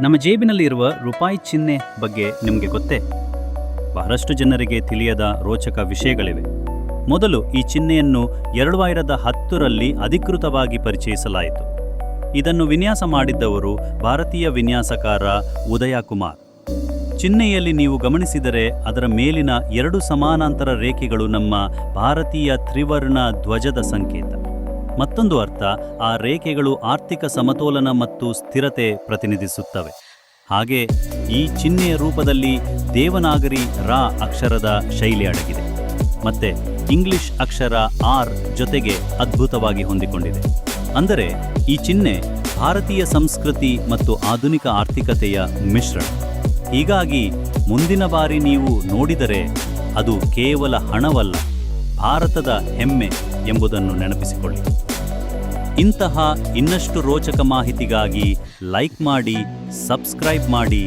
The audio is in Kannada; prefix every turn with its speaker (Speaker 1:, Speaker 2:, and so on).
Speaker 1: ನಮ್ಮ ಜೇಬಿನಲ್ಲಿ ಇರುವ ರೂಪಾಯಿ ಚಿಹ್ನೆ ಬಗ್ಗೆ ನಿಮಗೆ ಗೊತ್ತೇ? ಬಹಳಷ್ಟು ಜನರಿಗೆ ತಿಳಿಯದ ರೋಚಕ ವಿಷಯಗಳಿವೆ. ಮೊದಲು ಈ ಚಿಹ್ನೆಯನ್ನು ಎರಡು ಸಾವಿರದ ಹತ್ತರಲ್ಲಿ ಅಧಿಕೃತವಾಗಿ ಪರಿಚಯಿಸಲಾಯಿತು. ಇದನ್ನು ವಿನ್ಯಾಸ ಮಾಡಿದ್ದವರು ಭಾರತೀಯ ವಿನ್ಯಾಸಕಾರ ಉದಯ ಕುಮಾರ್. ಚಿಹ್ನೆಯಲ್ಲಿ ನೀವು ಗಮನಿಸಿದರೆ ಅದರ ಮೇಲಿನ ಎರಡು ಸಮಾನಾಂತರ ರೇಖೆಗಳು ನಮ್ಮ ಭಾರತೀಯ ತ್ರಿವರ್ಣ ಧ್ವಜದ ಸಂಕೇತ. ಮತ್ತೊಂದು ಅರ್ಥ ಆ ರೇಖೆಗಳು ಆರ್ಥಿಕ ಸಮತೋಲನ ಮತ್ತು ಸ್ಥಿರತೆ ಪ್ರತಿನಿಧಿಸುತ್ತವೆ. ಹಾಗೆ ಈ ಚಿಹ್ನೆಯ ರೂಪದಲ್ಲಿ ದೇವನಾಗರಿ ರಾ ಅಕ್ಷರದ ಶೈಲಿ ಅಡಗಿದೆ. ಮತ್ತೆ ಇಂಗ್ಲಿಷ್ ಅಕ್ಷರ ಆರ್ ಜೊತೆಗೆ ಅದ್ಭುತವಾಗಿ ಹೊಂದಿಕೊಂಡಿದೆ. ಅಂದರೆ ಈ ಚಿಹ್ನೆ ಭಾರತೀಯ ಸಂಸ್ಕೃತಿ ಮತ್ತು ಆಧುನಿಕ ಆರ್ಥಿಕತೆಯ ಮಿಶ್ರಣ. ಹೀಗಾಗಿ ಮುಂದಿನ ಬಾರಿ ನೀವು ನೋಡಿದರೆ ಅದು ಕೇವಲ ಹಣವಲ್ಲ, ಭಾರತದ ಹೆಮ್ಮೆ ಎಂಬುದನ್ನು ನೆನಪಿಸಿಕೊಳ್ಳಿ. ಇಂತಹ ಇನ್ನಷ್ಟು ರೋಚಕ ಮಾಹಿತಿಗಾಗಿ ಲೈಕ್ ಮಾಡಿ ಸಬ್ಸ್ಕ್ರೈಬ್ ಮಾಡಿ.